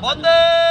뭔데?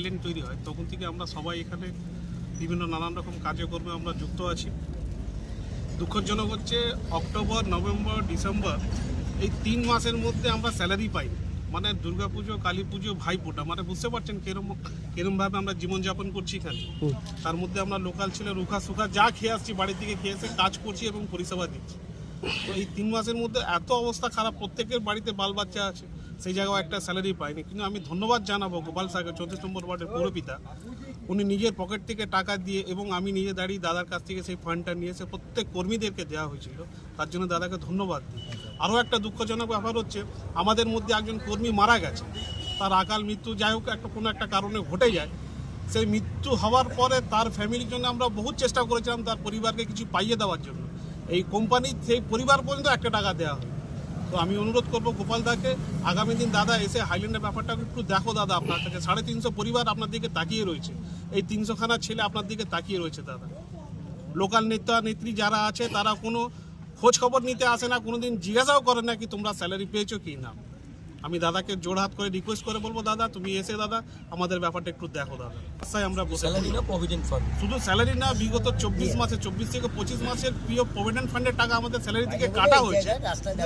Highland তৈরি হয় তখন থেকে আমরা সবাই এখানে বিভিন্ন নানান রকম কার্যক্রমে আমরা যুক্ত আছি। দুঃখজনক হচ্ছে অক্টোবর নভেম্বর ডিসেম্বর এই তিন মাসের মধ্যে আমরা স্যালারি পাই মানে দুর্গাপুজো কালী পুজো ভাইফোঁটা মানে বুঝতে পারছেন কেরম কেরমভাবে আমরা জীবনযাপন করছি এখানে। তার মধ্যে আমরা লোকাল ছেলে রুখা সুখা যা খেয়ে আসছি বাড়ি থেকে খেয়ে এসে কাজ করছি এবং পরিষেবা দিচ্ছি। তো এই তিন মাসের মধ্যে এত অবস্থা খারাপ প্রত্যেকের বাড়িতে বাল বাচ্চা আছে। সেই জায়গায় একটা স্যালারি পায়নি কিন্তু আমি ধন্যবাদ জানাব গোপাল সাগর চৌত্রিশ নম্বর ওয়ার্ডের পৌরপিতা। উনি নিজের পকেট থেকে টাকা দিয়ে এবং আমি নিজে দাঁড়িয়ে দাদার কাছ থেকে সেই ফান্ডটা নিয়ে এসে প্রত্যেক কর্মীদেরকে দেওয়া হয়েছিল। তার জন্য দাদাকে ধন্যবাদ দিই। আরও একটা দুঃখজনক ব্যাপার হচ্ছে, আমাদের মধ্যে একজন কর্মী মারা গেছে। তার আকাল মৃত্যু যাই হোক, একটা কোনো একটা কারণে ঘটে যায়। সেই মৃত্যু হওয়ার পরে তার ফ্যামিলির জন্য আমরা বহুত চেষ্টা করেছিলাম তার পরিবারকে কিছু পাইয়ে দেওয়ার জন্য। এই কোম্পানির সেই পরিবার পর্যন্ত একটা টাকা দেওয়া হয় তো আমি অনুরোধ করব গোপাল দাকে, আগামী দিন দাদা এসে হাইল্যান্ডের ব্যাপারটা একটু দেখো দাদা আপনার কাছে সাড়ে তিনশো পরিবার আপনার দিকে তাকিয়ে রয়েছে। এই তিনশোখানা ছেলে আপনার দিকে তাকিয়ে রয়েছে দাদা। লোকাল নেতা, নেত্রী যারা আছে, তারা কোনো খোঁজ খবর নিতে আসে না, কোনোদিন জিজ্ঞাসাও করে না কি তোমরা স্যালারি পেয়েছ কি না। আমি দাদাকে জোড়হাত করে রিকোয়েস্ট করে বলব দাদা তুমি এসে দাদা আমাদের ব্যাপারটা একটু দেখো দাদা। আশায় আমরা স্যালারি না প্রভিডেন্ট ফান্ড শুধু স্যালারি না বিগত চব্বিশ মাসে চব্বিশ থেকে পঁচিশ মাসের প্রিয় প্রভিডেন্ট ফান্ডের টাকা আমাদের স্যালারি থেকে কাটা হয়েছে।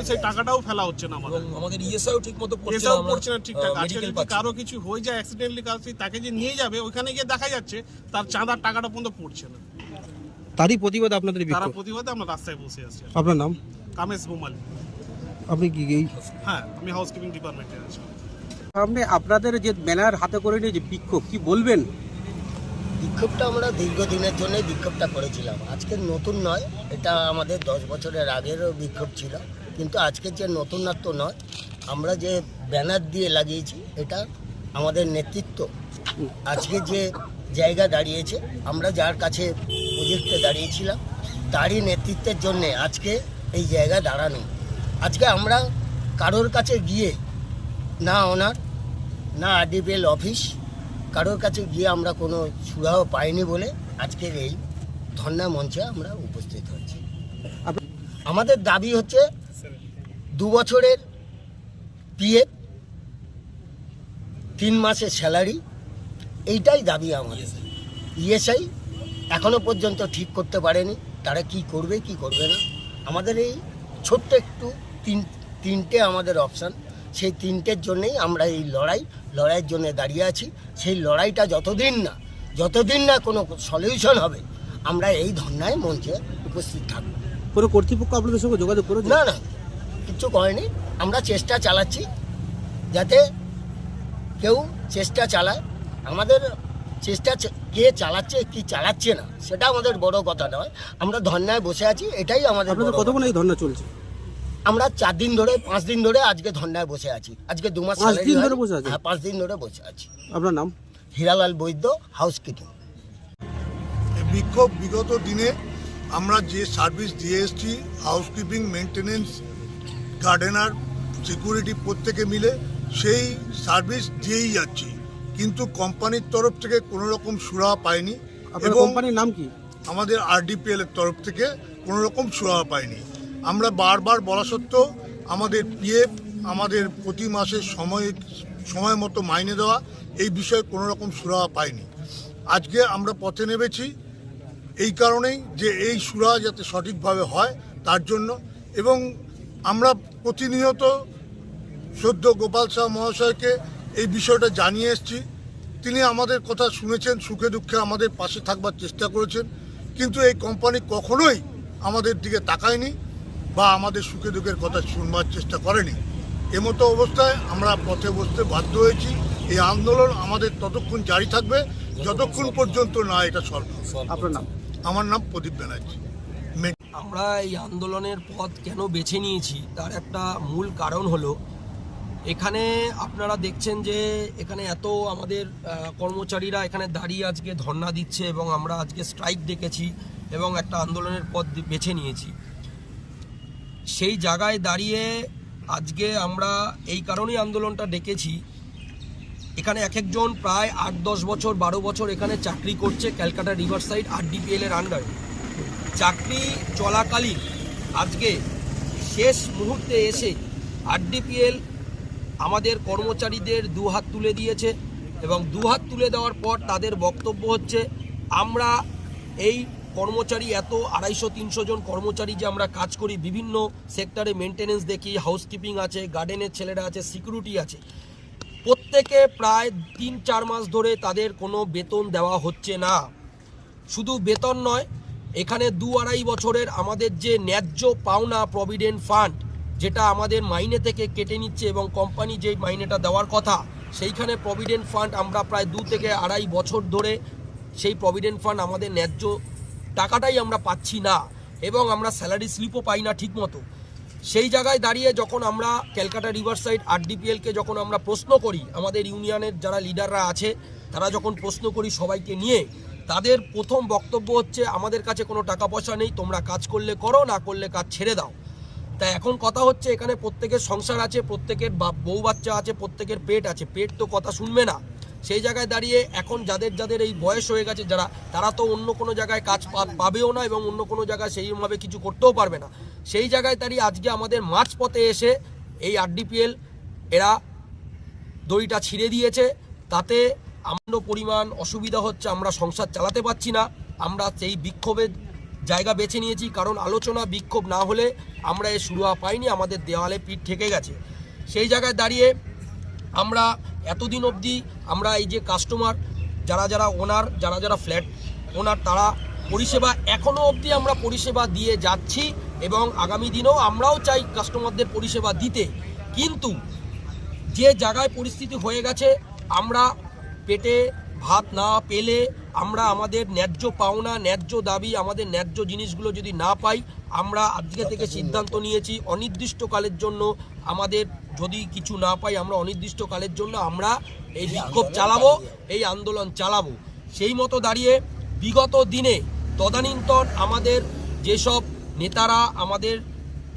সেই টাকাটাও ফেলা হচ্ছে না আমাদের। আমাদের ইএসআইও ঠিক মতো পড়ছে আমরা, করছে না ঠিকঠাক। আজকে যদি কারও কিছু হয়ে যায় অ্যাক্সিডেন্টলি কাছে তাকে যে নিয়ে যাবে ওইখানে গিয়ে দেখা যাচ্ছে তার চাঁদার টাকাটা পর্যন্ত পড়ছে না। তারই প্রতিবাদে আপনাদের তারা প্রতিবাদে আমরা রাস্তায় বসে আছি। আপনার নাম? কামেশ বোমালি। আপনি কি এই হ্যাঁ আমি হাউসকিপিং ডিপার্টমেন্টে আছি। আপনি আপনাদের যে ব্যানার হাতে করে নিয়ে যে বিক্ষোভ কি বলবেন? বিক্ষোভটা আমরা দীর্ঘদিনের জন্য বিক্ষোভটা করেছিলাম। আজকের নতুন নয় এটা আমাদের দশ বছরের আগেরও বিক্ষোভ ছিল। কিন্তু আজকের যে নতুনত্ব নয় আমরা যে ব্যানার দিয়ে লাগিয়েছি এটা আমাদের নেতৃত্ব আজকে যে জায়গা দাঁড়িয়েছে আমরা যার কাছে প্রজেক্টে দাঁড়িয়েছিলাম তারই নেতৃত্বের জন্যে আজকে এই জায়গা দাঁড়ানো। আজকে আমরা কারোর কাছে গিয়ে, না ওনার, না আরডিপিএল অফিস, কারোর কাছে গিয়ে আমরা কোনো সুরাহ পাইনি বলে আজকের এই ধর্ণা মঞ্চে আমরা উপস্থিত আপ- আমাদের দাবি হচ্ছে দু বছরের পিএফ তিন মাসের স্যালারি, এইটাই দাবি আমাদের। ইএসআই এখনও পর্যন্ত ঠিক করতে পারেনি, তারা কি করবে কি করবে না। আমাদের এই ছোট্ট একটু তিন তিনটে আমাদের অপশান সেই তিনটের জন্যেই আমরা এই লড়াই লড়াইয়ের জন্য দাঁড়িয়ে আছি। সেই লড়াইটা যতদিন না যতদিন না কোনো সলিউশন হবে আমরা এই ধর্নায় মঞ্চে উপস্থিত থাকব। কোনো কর্তৃপক্ষ আপনাদের সঙ্গে যোগাযোগ করেছে? না না কিচ্ছু করেনি। আমরা চেষ্টা চালাচ্ছি যাতে কেউ চেষ্টা চালায়। আমাদের চেষ্টা কে চালাচ্ছে কি চালাচ্ছে না সেটা আমাদের বড় কথা নয়। আমরা ধর্নায় বসে আছি এটাই আমাদের কতক্ষণ এই ধর্ণা চলছে? আমরা চার দিন ধরে পাঁচ দিন ধরে আজকে ধর্নায় বসে আছি। আজকে দু মাস পাঁচ দিন ধরে বসে আছি হ্যাঁ পাঁচ দিন ধরে বসে আছি। আপনার নাম? হীরালাল বৈদ্য হাউস কিপিং বিক্ষোভ বিগত দিনে আমরা যে সার্ভিস দিয়ে এসেছি হাউসকিপিং মেনটেনেন্স গার্ডেনার সিকিউরিটি প্রত্যেকে মিলে সেই সার্ভিস দিয়েই যাচ্ছি। কিন্তু কোম্পানির তরফ থেকে কোনো রকম সুরাহা পাইনি আপনার এবং কোম্পানির নাম কি? আমাদের আরডিপিএল এর তরফ থেকে কোনো রকম সুরাহা পাইনি আমরা বারবার বলা সত্ত্বেও আমাদের পিএফ আমাদের প্রতি মাসে সময় সময় মতো মাইনে দেওয়া এই বিষয়ে কোনো রকম সুরাহা পাইনি আজকে আমরা পথে নেমেছি এই কারণেই যে এই সুরাহা যাতে সঠিকভাবে হয় তার জন্য এবং আমরা প্রতিনিয়ত সদ্য গোপাল শাহ মহাশয়কে এই বিষয়টা জানিয়ে এসেছি। তিনি আমাদের কথা শুনেছেন সুখে দুঃখে আমাদের পাশে থাকবার চেষ্টা করেছেন। কিন্তু এই কোম্পানি কখনোই আমাদের দিকে তাকায়নি বা আমাদের সুখে দুঃখের কথা শুনবার চেষ্টা করেনি। এমতো অবস্থায় আমরা পথে বসতে বাধ্য হয়েছি। এই আন্দোলন আমাদের ততক্ষণ জারি থাকবে যতক্ষণ পর্যন্ত না এটা হবে। আপনার নাম? আমার নাম প্রদীপ ব্যানার্জি। মে- আমরা এই আন্দোলনের পথ কেন বেছে নিয়েছি তার একটা মূল কারণ হলো এখানে আপনারা দেখছেন যে এখানে এত আমাদের কর্মচারীরা এখানে দাঁড়িয়ে আজকে ধর্না দিচ্ছে এবং আমরা আজকে স্ট্রাইক ডেকেছি এবং একটা আন্দোলনের পথ বেছে নিয়েছি। সেই জায়গায় দাঁড়িয়ে আজকে আমরা এই কারণেই আন্দোলনটা ডেকেছি। এখানে এক একজন প্রায় আট দশ বছর, বারো বছর এখানে চাকরি করছে ক্যালকাটা রিভার সাইড আর ডিপিএল এর আন্ডারে চাকরি চলাকালীন আজকে শেষ মুহূর্তে এসে আর আরডিপিএল আমাদের কর্মচারীদের দু হাত তুলে দিয়েছে এবং দু হাত তুলে দেওয়ার পর তাদের বক্তব্য হচ্ছে, আমরা এই কর্মচারী এত আড়াইশো, তিনশো জন কর্মচারী যে আমরা কাজ করি, বিভিন্ন সেক্টরে মেনটেনেন্স দেখি, হাউসকিপিং আছে, গার্ডেনের ছেলেরা আছে, সিকিউরিটি আছে। প্রত্যেকে প্রায় তিন, চার মাস ধরে তাদের কোনো বেতন দেওয়া হচ্ছে না। শুধু বেতন নয়, এখানে দু আড়াই বছরের আমাদের যে ন্যায্য পাওনা প্রভিডেন্ট ফান্ড যেটা আমাদের মাইনে থেকে কেটে নিচ্ছে এবং কোম্পানি যে মাইনেটা দেওয়ার কথা, সেইখানে প্রভিডেন্ট ফান্ড আমরা প্রায় দু থেকে আড়াই বছর ধরে সেই প্রভিডেন্ট ফান্ড আমাদের ন্যায্য টাকাটাই আমরা পাচ্ছি না এবং আমরা স্যালারি স্লিপও পাই না ঠিকমতো। সেই জায়গায় দাঁড়িয়ে যখন আমরা ক্যালকাটা রিভার সাইড আরডিপিএলকে যখন আমরা প্রশ্ন করি, আমাদের ইউনিয়নের যারা লিডাররা আছে, তারা যখন প্রশ্ন করি সবাইকে নিয়ে, তাদের প্রথম বক্তব্য হচ্ছে, আমাদের কাছে কোনো টাকা পয়সা নেই, তোমরা কাজ করলে করো, না করলে কাজ ছেড়ে দাও। তা এখন কথা হচ্ছে এখানে প্রত্যেকের সংসার আছে, প্রত্যেকের বউ বাচ্চা আছে, প্রত্যেকের পেট আছে। পেট তো কথা শুনবে না। সেই জায়গায় দাঁড়িয়ে এখন যাদের যাদের এই বয়স হয়ে গেছে যারা, তারা তো অন্য কোনো জায়গায় কাজ পাবেও না এবং অন্য কোনো জায়গায় সেইভাবে কিছু করতেও পারবে না। সেই জায়গায় দাঁড়িয়ে আজকে আমাদের মাঝ পথে এসে এই আরডিপিএল এরা দড়িটা ছিঁড়ে দিয়েছে। তাতে আমারও পরিমাণ অসুবিধা হচ্ছে, আমরা সংসার চালাতে পারছি না। আমরা সেই বিক্ষোভের জায়গা বেছে নিয়েছি, কারণ আলোচনা, বিক্ষোভ না হলে আমরা এ শুরুয়া পাইনি, আমাদের দেওয়ালে পিঠ ঠেকে গেছে। সেই জায়গায় দাঁড়িয়ে আমরা এতদিন অবধি আমরা এই যে কাস্টমার যারা যারা ওনার যারা যারা ফ্ল্যাট ওনার তারা পরিষেবা এখনও অবধি আমরা পরিষেবা দিয়ে যাচ্ছি এবং আগামী দিনেও আমরাও চাই কাস্টমারদের পরিষেবা দিতে। কিন্তু যে জায়গায় পরিস্থিতি হয়ে গেছে, আমরা পেটে ভাত না পেলে আমরা আমাদের ন্যায্য পাওনা, ন্যায্য দাবি, আমাদের ন্যায্য জিনিসগুলো যদি না পাই, আমরা আজকে থেকে সিদ্ধান্ত নিয়েছি, অনির্দিষ্টকালের জন্য আমাদের যদি কিছু না পাই, আমরা অনির্দিষ্টকালের জন্য আমরা এই বিক্ষোভ চালাবো, এই আন্দোলন চালাবো। সেই মতো দাঁড়িয়ে বিগত দিনে তদানীন্তন আমাদের যেসব নেতারা আমাদের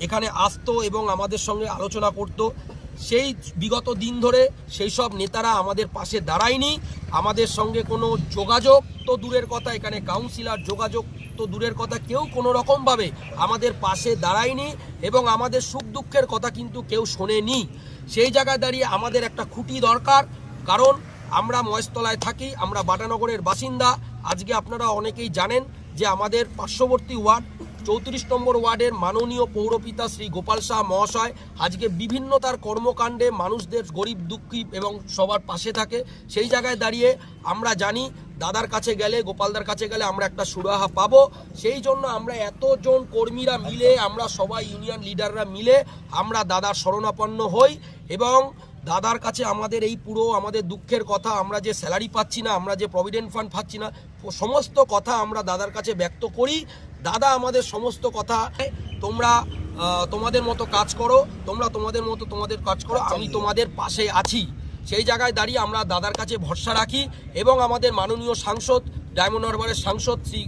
এখানে আসতো এবং আমাদের সঙ্গে আলোচনা করত সেই বিগত দিন ধরে সেই সব নেতারা আমাদের পাশে দাঁড়ায়নি। আমাদের সঙ্গে কোনো যোগাযোগ তো দূরের কথা, এখানে কাউন্সিলর যোগাযোগ তো দূরের কথা, কেউ কোনো রকমভাবে আমাদের পাশে দাঁড়ায়নি এবং আমাদের সুখ দুঃখের কথা কিন্তু কেউ শোনেনি। সেই জায়গায় দাঁড়িয়ে আমাদের একটা খুঁটি দরকার, কারণ আমরা মহেশতলায় থাকি, আমরা বাটানগরের বাসিন্দা। আজকে আপনারা অনেকেই জানেন যে আমাদের পার্শ্ববর্তী ওয়ার্ড চৌত্রিশ নম্বর ওয়ার্ডের মাননীয় পৌরপিতা শ্রী গোপাল শাহ মহাশয় আজকে বিভিন্ন তার কর্মকাণ্ডে মানুষদের গরিব, দুঃখী এবং সবার পাশে থাকে। সেই জায়গায় দাঁড়িয়ে আমরা জানি, দাদার কাছে গেলে, গোপালদার কাছে গেলে আমরা একটা সুরাহা পাবো। সেই জন্য আমরা এতজন কর্মীরা মিলে, আমরা সবাই ইউনিয়ন লিডাররা মিলে আমরা দাদার শরণাপন্ন হই এবং দাদার কাছে আমাদের এই পুরো আমাদের দুঃখের কথা, আমরা যে স্যালারি পাচ্ছি না, আমরা যে প্রভিডেন্ট ফান্ড পাচ্ছি না, সমস্ত কথা আমরা দাদার কাছে ব্যক্ত করি। দাদা আমাদের সমস্ত কথা, তোমরা তোমাদের মতো কাজ করো, তোমরা তোমাদের মতো তোমাদের কাজ করো, আমি তোমাদের পাশে আছি। সেই জায়গায় দাঁড়িয়ে আমরা দাদার কাছে ভরসা রাখি এবং আমাদের মাননীয় সাংসদ, ডায়মন্ড হারবারের সাংসদ শ্রী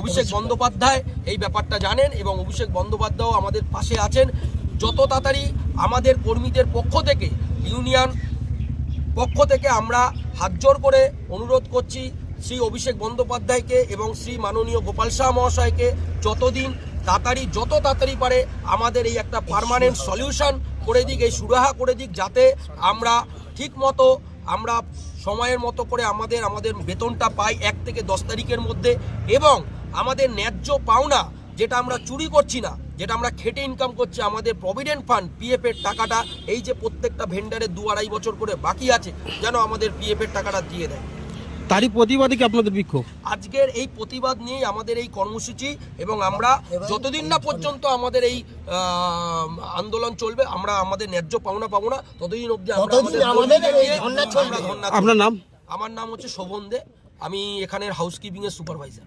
অভিষেক বন্দ্যোপাধ্যায় এই ব্যাপারটা জানেন এবং অভিষেক বন্দ্যোপাধ্যায়ও আমাদের পাশে আছেন। যত তাড়াতাড়ি আমাদের কর্মীদের পক্ষ থেকে ইউনিয়ন পক্ষ থেকে আমরা হাত জোর করে অনুরোধ করছি শ্রী অভিষেক বন্দ্যোপাধ্যায়কে এবং শ্রী মাননীয় গোপাল শাহ মহাশয়কে যতদিন তাড়াতাড়ি, যত তাড়াতাড়ি পারে আমাদের এই একটা পারমানেন্ট সলিউশন করে দিক, এই সুরাহা করে দিক, যাতে আমরা ঠিক মতো, আমরা সময়ের মতো করে আমাদের আমাদের বেতনটা পাই এক থেকে দশ তারিখের মধ্যে এবং আমাদের ন্যায্য পাওনা যেটা আমরা চুরি করছি না যেটা আমরা খেটে ইনকাম করছি আমাদের প্রভিডেন্ট ফান্ড পিএফ এর টাকাটা এই যে প্রত্যেকটা ভেন্ডারের দু আড়াই বছর করে বাকি আছে যেন আমাদের পিএফ এর টাকাটা দিয়ে দেয়। তারই প্রতিবাদে কি আপনাদের বিক্ষোভ? আজকের এই প্রতিবাদ নিয়েই আমাদের এই কর্মসূচি এবং আমরা যতদিন না পর্যন্ত আমাদের এই আহ, আন্দোলন চলবে আমরা আমাদের ন্যায্য পাওনা পাবো না ততদিন অবধি আমরা। আপনার নাম? আমার নাম হচ্ছে শোভন দে আমি এখানের হাউসকিপিং এর সুপারভাইজার